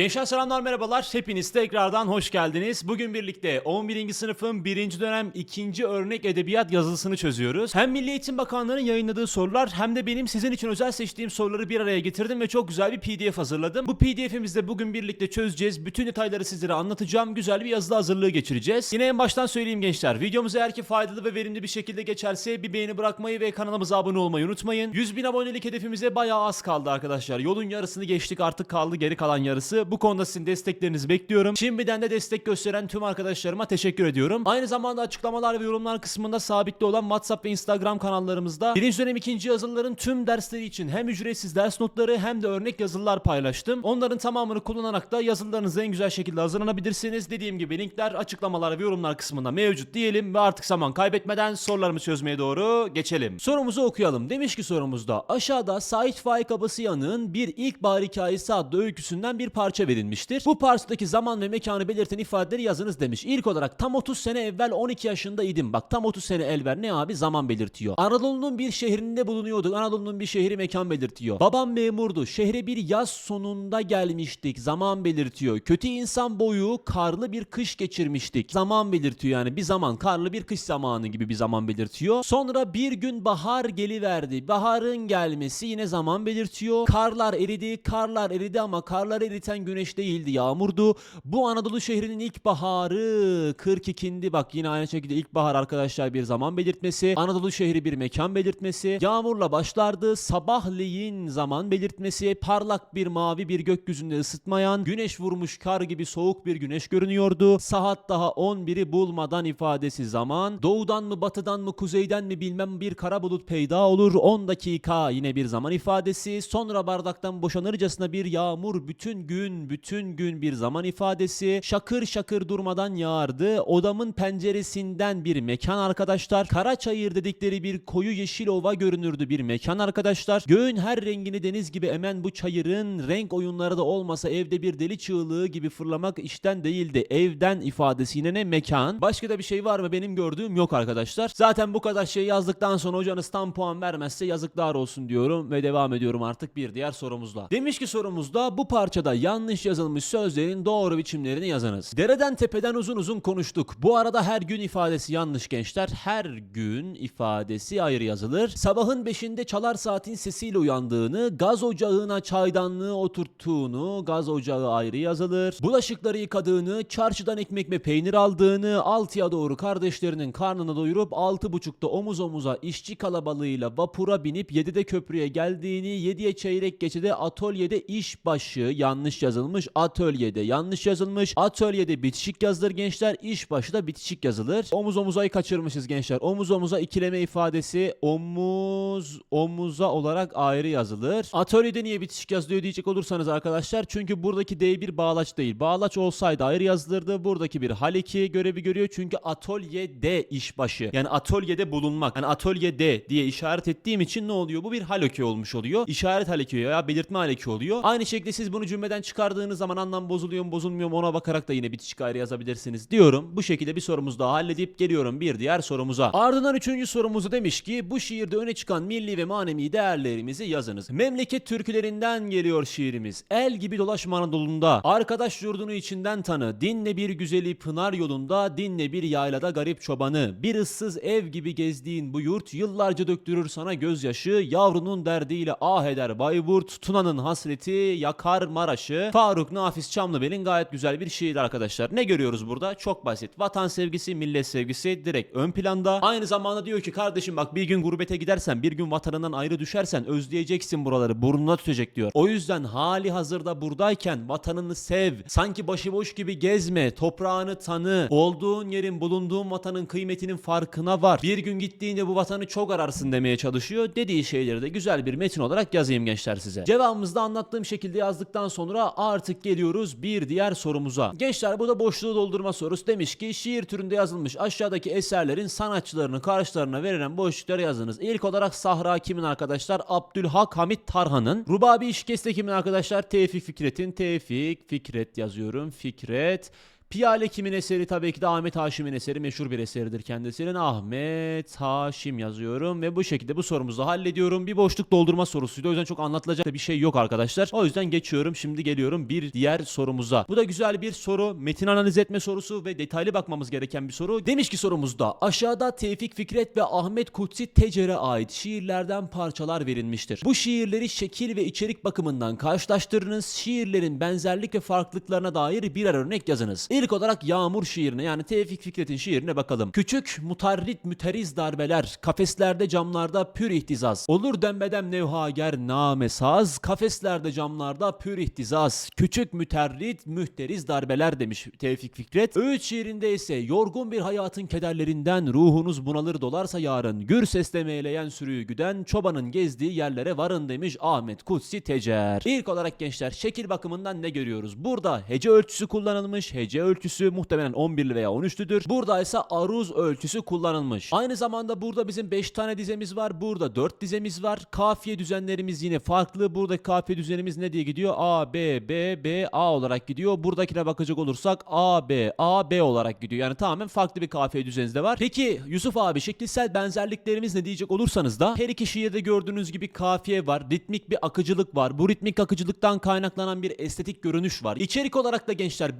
Gençler selamlar merhabalar. Hepiniz tekrardan hoş geldiniz. Bugün birlikte 11. sınıfın 1. dönem 2. örnek edebiyat yazılısını çözüyoruz. Hem Milli Eğitim Bakanlığı'nın yayınladığı sorular hem de benim sizin için özel seçtiğim soruları bir araya getirdim ve çok güzel bir PDF hazırladım. Bu PDF'imizde bugün birlikte çözeceğiz. Bütün detayları sizlere anlatacağım. Güzel bir yazılı hazırlığı geçireceğiz. Yine en baştan söyleyeyim gençler. Videomuz eğer ki faydalı ve verimli bir şekilde geçerse bir beğeni bırakmayı ve kanalımıza abone olmayı unutmayın. 100 bin abonelik hedefimize bayağı az kaldı arkadaşlar. Yolun yarısını geçtik artık kaldı geri kalan yarısı. Bu konuda sizin desteklerinizi bekliyorum. Şimdiden de destek gösteren tüm arkadaşlarıma teşekkür ediyorum. Aynı zamanda açıklamalar ve yorumlar kısmında sabitli olan WhatsApp ve Instagram kanallarımızda birinci dönem ikinci yazılıların tüm dersleri için hem ücretsiz ders notları hem de örnek yazılılar paylaştım. Onların tamamını kullanarak da yazılarınızı en güzel şekilde hazırlanabilirsiniz. Dediğim gibi linkler açıklamalar ve yorumlar kısmında mevcut diyelim ve artık zaman kaybetmeden sorularımı çözmeye doğru geçelim. Sorumuzu okuyalım. Demiş ki sorumuzda aşağıda Sait Faik Abasıyanık'ın bir ilkbahar hikayesi adlı öyküsünden bir parça verilmiştir. Bu parçadaki zaman ve mekanı belirten ifadeleri yazınız demiş. İlk olarak tam 30 sene evvel 12 yaşındaydım. Bak tam 30 sene evvel ne abi zaman belirtiyor. Anadolu'nun bir şehrinde bulunuyorduk. Anadolu'nun bir şehri mekan belirtiyor. Babam memurdu. Şehre bir yaz sonunda gelmiştik. Zaman belirtiyor. Kötü insan boyu karlı bir kış geçirmiştik. Zaman belirtiyor yani bir zaman karlı bir kış zamanı gibi bir zaman belirtiyor. Sonra bir gün bahar geliverdi. Baharın gelmesi yine zaman belirtiyor. Karlar eridi. Karlar eridi ama karları eriten güneş değildi. Yağmurdu. Bu Anadolu şehrinin ilkbaharı 42'indi. Bak yine aynı şekilde ilkbahar arkadaşlar bir zaman belirtmesi. Anadolu şehri bir mekan belirtmesi. Yağmurla başlardı. Sabahleyin zaman belirtmesi. Parlak bir mavi bir gökyüzünde ısıtmayan, güneş vurmuş kar gibi soğuk bir güneş görünüyordu. Saat daha 11'i bulmadan ifadesi zaman. Doğudan mı batıdan mı kuzeyden mi bilmem bir kara bulut peyda olur. 10 dakika yine bir zaman ifadesi. Sonra bardaktan boşanırcasına bir yağmur bütün gün bütün gün bir zaman ifadesi. Şakır şakır durmadan yağardı. Odamın penceresinden bir mekan arkadaşlar. Karaçayır dedikleri bir koyu yeşil ova görünürdü bir mekan arkadaşlar. Göğün her rengini deniz gibi emen bu çayırın renk oyunları da olmasa evde bir deli çığlığı gibi fırlamak işten değildi. Evden ifadesi yine ne mekan. Başka da bir şey var mı benim gördüğüm yok arkadaşlar. Zaten bu kadar şey yazdıktan sonra hocanız tam puan vermezse yazıklar olsun diyorum ve devam ediyorum artık bir diğer sorumuzla. Demiş ki sorumuzda bu parçada yanlış yazılmış sözlerin doğru biçimlerini yazınız. Dereden tepeden uzun uzun konuştuk. Bu arada her gün ifadesi yanlış gençler. Her gün ifadesi ayrı yazılır. Sabahın beşinde çalar saatin sesiyle uyandığını, gaz ocağına çaydanlığı oturttuğunu, gaz ocağı ayrı yazılır. Bulaşıkları yıkadığını, çarşıdan ekmek ve peynir aldığını, altıya doğru kardeşlerinin karnını doyurup altı buçukta omuz omuza işçi kalabalığıyla vapura binip yedide köprüye geldiğini, yediye çeyrek geçede atölyede iş başı yanlış yazılmış, atölyede yanlış yazılmış, atölyede bitişik yazılır gençler, iş başı da bitişik yazılır. Omuz omuzayı kaçırmışız gençler. Omuz omuza ikileme ifadesi omuz omuza olarak ayrı yazılır. Atölyede niye bitişik yazılıyor diyecek olursanız arkadaşlar çünkü buradaki D bir bağlaç değil. Bağlaç olsaydı ayrı yazılırdı. Buradaki bir hal 2 görevi görüyor çünkü atölyede işbaşı. Yani atölyede bulunmak. Yani atölyede diye işaret ettiğim için ne oluyor? Bu bir hal 2 olmuş oluyor. İşaret hal 2 veya belirtme hal 2 oluyor. Aynı şekilde siz bunu cümleden çıkardığınız zaman anlam bozuluyor mu bozulmuyor mu ona bakarak da yine bitişik ayrı yazabilirsiniz diyorum. Bu şekilde bir sorumuz daha halledip geliyorum bir diğer sorumuza. Ardından üçüncü sorumuzu demiş ki bu şiirde öne çıkan milli ve manevi değerlerimizi yazınız. Memleket türkülerinden geliyor şiirimiz. El gibi dolaşma Anadolu'nda. Arkadaş yurdunu içinden tanı. Dinle bir güzeli pınar yolunda. Dinle bir yaylada garip çobanı. Bir ıssız ev gibi gezdiğin bu yurt yıllarca döktürür sana gözyaşı. Yavrunun derdiyle ah eder Bayburt. Tuna'nın hasreti yakar Maraş'ı. Faruk Nafiz Çamlıbel'in gayet güzel bir şiir arkadaşlar. Ne görüyoruz burada? Çok basit. Vatan sevgisi, millet sevgisi direkt ön planda. Aynı zamanda diyor ki kardeşim bak bir gün gurbete gidersen, bir gün vatanından ayrı düşersen özleyeceksin buraları. Burnuna tutacak diyor. O yüzden hali hazırda buradayken vatanını sev. Sanki başıboş gibi gezme. Toprağını tanı. Olduğun yerin, bulunduğun vatanın kıymetinin farkına var. Bir gün gittiğinde bu vatanı çok ararsın demeye çalışıyor. Dediği şeyleri de güzel bir metin olarak yazayım gençler size. Cevabımızda anlattığım şekilde yazdıktan sonra artık geliyoruz bir diğer sorumuza. Gençler bu da boşluğu doldurma sorusu. Demiş ki şiir türünde yazılmış aşağıdaki eserlerin sanatçılarını karşılarına verilen boşlukları yazınız. İlk olarak Sahra kimin arkadaşlar? Abdülhak Hamit Tarhan'ın. Rubabi İşkeste kimin arkadaşlar? Tevfik Fikret'in. Tevfik Fikret yazıyorum. Fikret Piyale kimin eseri? Tabii ki de Ahmet Haşim'in eseri. Meşhur bir eseridir kendisinin. Ahmet Haşim yazıyorum ve bu şekilde bu sorumuzu hallediyorum. Bir boşluk doldurma sorusuydu. O yüzden çok anlatılacak bir şey yok arkadaşlar. O yüzden geçiyorum. Şimdi geliyorum bir diğer sorumuza. Bu da güzel bir soru. Metin analiz etme sorusu ve detaylı bakmamız gereken bir soru. Demiş ki sorumuzda aşağıda Tevfik Fikret ve Ahmet Kutsi Tecer'e ait şiirlerden parçalar verilmiştir. Bu şiirleri şekil ve içerik bakımından karşılaştırınız. Şiirlerin benzerlik ve farklılıklarına dair birer örnek yazınız. İlk olarak Yağmur şiirine yani Tevfik Fikret'in şiirine bakalım. Küçük mutarrit müteriz darbeler, kafeslerde camlarda pür ihtizaz. Olur dembedem nevhager name saz, kafeslerde camlarda pür ihtizaz. Küçük müterrit mühteriz darbeler demiş Tevfik Fikret. Öğüt şiirinde ise yorgun bir hayatın kederlerinden ruhunuz bunalır dolarsa yarın. Gür sesle meyleyen sürüyü güden çobanın gezdiği yerlere varın demiş Ahmet Kutsi Tecer. İlk olarak gençler şekil bakımından ne görüyoruz? Burada hece ölçüsü kullanılmış. Hece ölçüsü muhtemelen 11'li veya 13'lüdür. Burada ise aruz ölçüsü kullanılmış. Aynı zamanda burada bizim 5 tane dizemiz var. Burada 4 dizemiz var. Kafiye düzenlerimiz yine farklı. Burada kafiye düzenimiz ne diye gidiyor? A, B, B, B, A olarak gidiyor. Buradakine bakacak olursak A, B, A, B olarak gidiyor. Yani tamamen farklı bir kafiye düzeniniz de var. Peki Yusuf abi şekilsel benzerliklerimiz ne diyecek olursanız da her iki şiirde gördüğünüz gibi kafiye var. Ritmik bir akıcılık var. Bu ritmik akıcılıktan kaynaklanan bir estetik görünüş var. İçerik olarak da gençler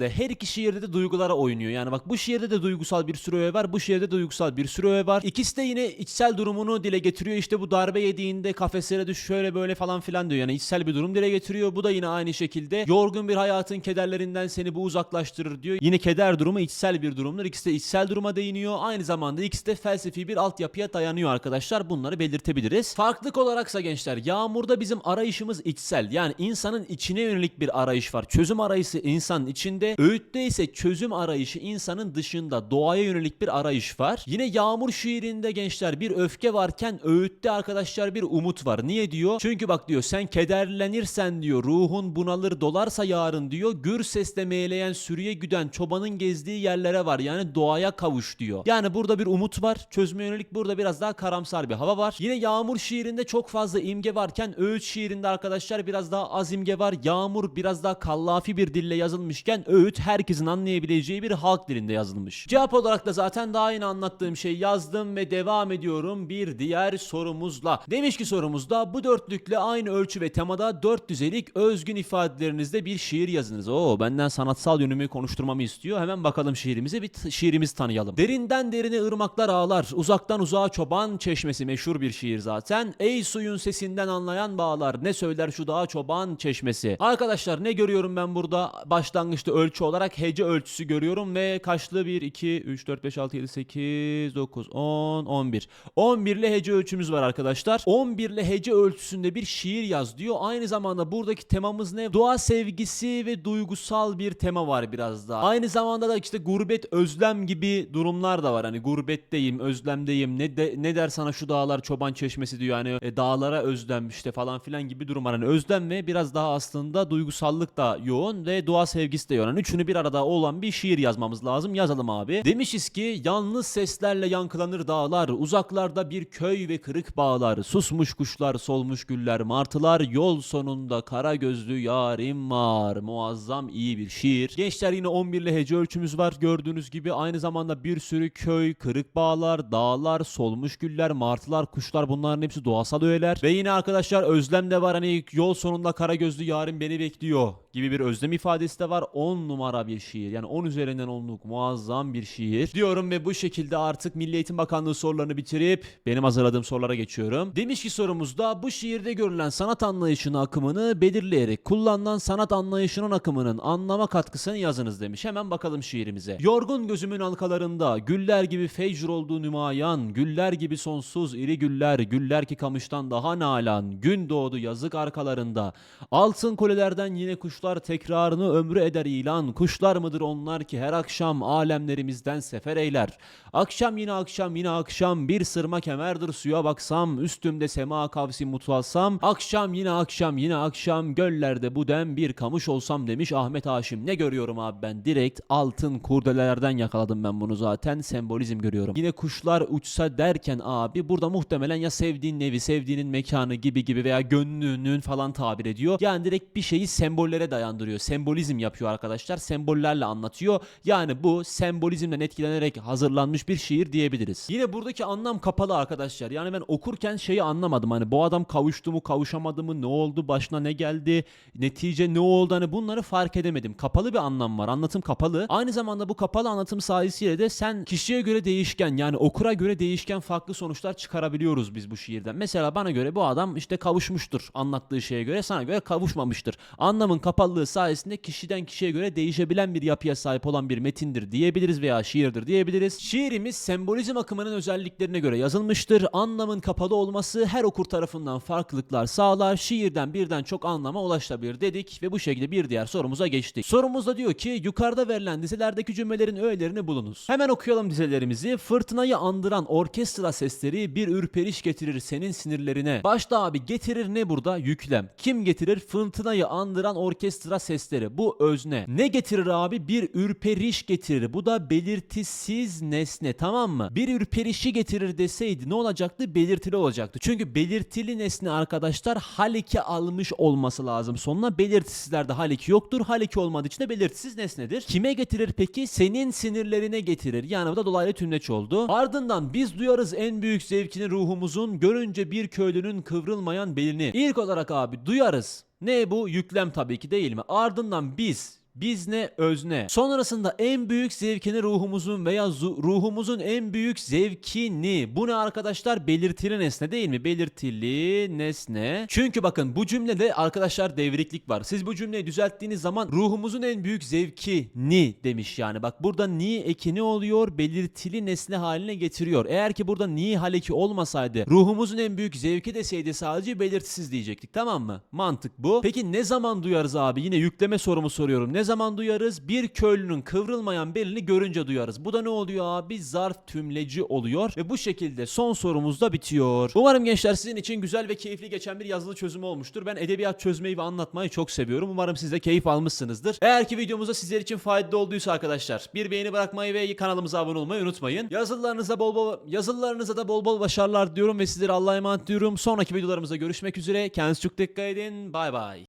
benzerliklerde her iki şiirde de duygulara oynuyor. Yani bak bu şiirde de duygusal bir sürü öğe var. Bu şiirde de duygusal bir sürü öğe var. İkisi de yine içsel durumunu dile getiriyor. İşte bu darbe yediğinde kafeslere düş şöyle böyle falan filan diyor. Yani içsel bir durum dile getiriyor. Bu da yine aynı şekilde yorgun bir hayatın kederlerinden seni bu uzaklaştırır diyor. Yine keder durumu içsel bir durumdur. İkisi de içsel duruma değiniyor. Aynı zamanda ikisi de felsefi bir altyapıya dayanıyor arkadaşlar. Bunları belirtebiliriz. Farklılık olaraksa gençler Yağmur'da bizim arayışımız içsel. Yani insanın içine yönelik bir arayış var. Çözüm arayışı insanın içinde. Öğütte ise çözüm arayışı insanın dışında. Doğaya yönelik bir arayış var. Yine Yağmur şiirinde gençler bir öfke varken öğütte arkadaşlar bir umut var. Niye diyor? Çünkü bak diyor sen kederlenirsen diyor ruhun bunalır dolarsa yarın diyor. Gür sesle meyleyen sürüye güden çobanın gezdiği yerlere var. Yani doğaya kavuş diyor. Yani burada bir umut var. Çözüme yönelik burada biraz daha karamsar bir hava var. Yine Yağmur şiirinde çok fazla imge varken öğüt şiirinde arkadaşlar biraz daha az imge var. Yağmur biraz daha kallafi bir dille yazılmışken öğüt herkesin anlayabileceği bir halk dilinde yazılmış. Cevap olarak da zaten daha yeni anlattığım şey yazdım ve devam ediyorum bir diğer sorumuzla. Demiş ki sorumuzda bu dörtlükle aynı ölçü ve temada dört düzelik özgün ifadelerinizde bir şiir yazınız. Oo benden sanatsal yönümü konuşturmamı istiyor. Hemen bakalım şiirimize bir şiirimizi tanıyalım. Derinden derine ırmaklar ağlar, uzaktan uzağa çoban çeşmesi meşhur bir şiir zaten. Ey suyun sesinden anlayan bağlar, ne söyler şu dağa çoban çeşmesi. Arkadaşlar ne görüyorum ben burada? Başlangıçta ölçü olarak hece ölçüsü görüyorum ve kaçlı 1, 2, 3, 4, 5, 6, 7, 8, 9, 10, 11. 11 ile hece ölçümüz var arkadaşlar. 11 ile hece ölçüsünde bir şiir yaz diyor. Aynı zamanda buradaki temamız ne? Doğa sevgisi ve duygusal bir tema var biraz daha. Aynı zamanda da işte gurbet, özlem gibi durumlar da var. Hani gurbetteyim, özlemdeyim. Ne de, ne der sana şu dağlar çoban çeşmesi diyor. Hani e, dağlara özlem işte falan filan gibi durum var. Hani özlem ve biraz daha aslında duygusallık da yoğun ve doğa sevgisi de yoğun. Hani üçünü bir arada olan bir şiir yazmamız lazım. Yazalım abi. Demişiz ki yalnız seslerle yankılanır dağlar, uzaklarda bir köy ve kırık bağlar, susmuş kuşlar, solmuş güller, martılar, yol sonunda kara gözlü yarim var. Muazzam iyi bir şiir. Gençler yine 11 ile hece ölçümüz var. Gördüğünüz gibi aynı zamanda bir sürü köy, kırık bağlar, dağlar, solmuş güller, martılar, kuşlar bunların hepsi doğasal öğeler. Ve yine arkadaşlar özlem de var. Hani yol sonunda kara gözlü yarim beni bekliyor gibi bir özlem ifadesi de var. 10 numara bir şiir. Yani 10 üzerinden 10'luk muazzam bir şiir. Diyorum ve bu şekilde artık Milli Eğitim Bakanlığı sorularını bitirip benim hazırladığım sorulara geçiyorum. Demiş ki sorumuzda bu şiirde görülen sanat anlayışının akımını belirleyerek kullanılan sanat anlayışının akımının anlama katkısını yazınız demiş. Hemen bakalım şiirimize. Yorgun gözümün halkalarında güller gibi fecr olduğu nümayan, güller gibi sonsuz iri güller, güller ki kamıştan daha nalan, gün doğdu yazık arkalarında. Altın kulelerden yine kuşlar tekrarını ömrü eder ilan, kuşlar mıdır onlar ki her akşam alemlerimizden sefer eyler. Akşam yine akşam yine akşam bir sırma kemerdir suya baksam, üstümde sema kavsi mutfalsam, akşam yine akşam yine akşam göllerde bu dem bir kamış olsam demiş Ahmet Haşim. Ne görüyorum abi ben? Direkt altın kurdelelerden yakaladım ben bunu zaten. Sembolizm görüyorum. Yine kuşlar uçsa derken abi burada muhtemelen ya sevdiğin evi, sevdiğinin mekanı gibi gibi veya gönlünün falan tabir ediyor. Yani direkt bir şeyi sembollere dayandırıyor. Sembolizm yapıyor arkadaşlar. Arkadaşlar sembollerle anlatıyor. Yani bu sembolizmden etkilenerek hazırlanmış bir şiir diyebiliriz. Yine buradaki anlam kapalı arkadaşlar. Yani ben okurken şeyi anlamadım. Hani bu adam kavuştu mu kavuşamadı mı ne oldu başına ne geldi netice ne oldu hani bunları fark edemedim. Kapalı bir anlam var. Anlatım kapalı. Aynı zamanda bu kapalı anlatım sayesinde de sen kişiye göre değişken yani okura göre değişken farklı sonuçlar çıkarabiliyoruz biz bu şiirden. Mesela bana göre bu adam işte kavuşmuştur anlattığı şeye göre sana göre kavuşmamıştır. Anlamın kapalılığı sayesinde kişiden kişiye göre değişebilen bir yapıya sahip olan bir metindir diyebiliriz veya şiirdir diyebiliriz. Şiirimiz sembolizm akımının özelliklerine göre yazılmıştır. Anlamın kapalı olması her okur tarafından farklılıklar sağlar. Şiirden birden çok anlama ulaşılabilir dedik ve bu şekilde bir diğer sorumuza geçtik. Sorumuzda diyor ki yukarıda verilen dizelerdeki cümlelerin öğelerini bulunuz. Hemen okuyalım dizelerimizi. Fırtınayı andıran orkestra sesleri bir ürperiş getirir senin sinirlerine. Başta abi getirir ne burada? Yüklem. Kim getirir? Fırtınayı andıran orkestra sesleri. Bu özne. Ne getirir abi? Bir ürperiş getirir. Bu da belirtisiz nesne tamam mı? Bir ürperişi getirir deseydi ne olacaktı? Belirtili olacaktı. Çünkü belirtili nesne arkadaşlar haliki almış olması lazım. Sonuna belirtisizlerde haliki yoktur. Haliki olmadığı için de belirtisiz nesnedir. Kime getirir peki? Senin sinirlerine getirir. Yani bu da dolaylı tümleç oldu. Ardından biz duyarız en büyük zevkini ruhumuzun görünce bir köylünün kıvrılmayan belini. İlk olarak abi duyarız. Ne bu? Yüklem tabii ki değil mi? Ardından biz biz ne özne. Sonrasında en büyük zevkini ruhumuzun veya zu- ruhumuzun en büyük zevkini. Bu ne arkadaşlar? Belirtili nesne değil mi? Belirtili nesne. Çünkü bakın bu cümlede arkadaşlar devriklik var. Siz bu cümleyi düzelttiğiniz zaman ruhumuzun en büyük zevkini demiş yani. Bak burada ni eki ne oluyor? Belirtili nesne haline getiriyor. Eğer ki burada ni haleki olmasaydı ruhumuzun en büyük zevki deseydi sadece belirtisiz diyecektik tamam mı? Mantık bu. Peki ne zaman duyarız abi? Yine yükleme sorumu soruyorum. Ne zaman duyarız? Bir köylünün kıvrılmayan belini görünce duyarız. Bu da ne oluyor abi? Zarf tümleci oluyor ve bu şekilde son sorumuz da bitiyor. Umarım gençler sizin için güzel ve keyifli geçen bir yazılı çözümü olmuştur. Ben edebiyat çözmeyi ve anlatmayı çok seviyorum. Umarım siz de keyif almışsınızdır. Eğer ki videomuzda sizler için faydalı olduysa arkadaşlar bir beğeni bırakmayı ve kanalımıza abone olmayı unutmayın. Yazılarınıza bol bol yazılarınıza da bol bol başarılar diyorum ve sizlere Allah'a emanet diyorum. Sonraki videolarımızda görüşmek üzere. Kendinize çok dikkat edin. Bay bay.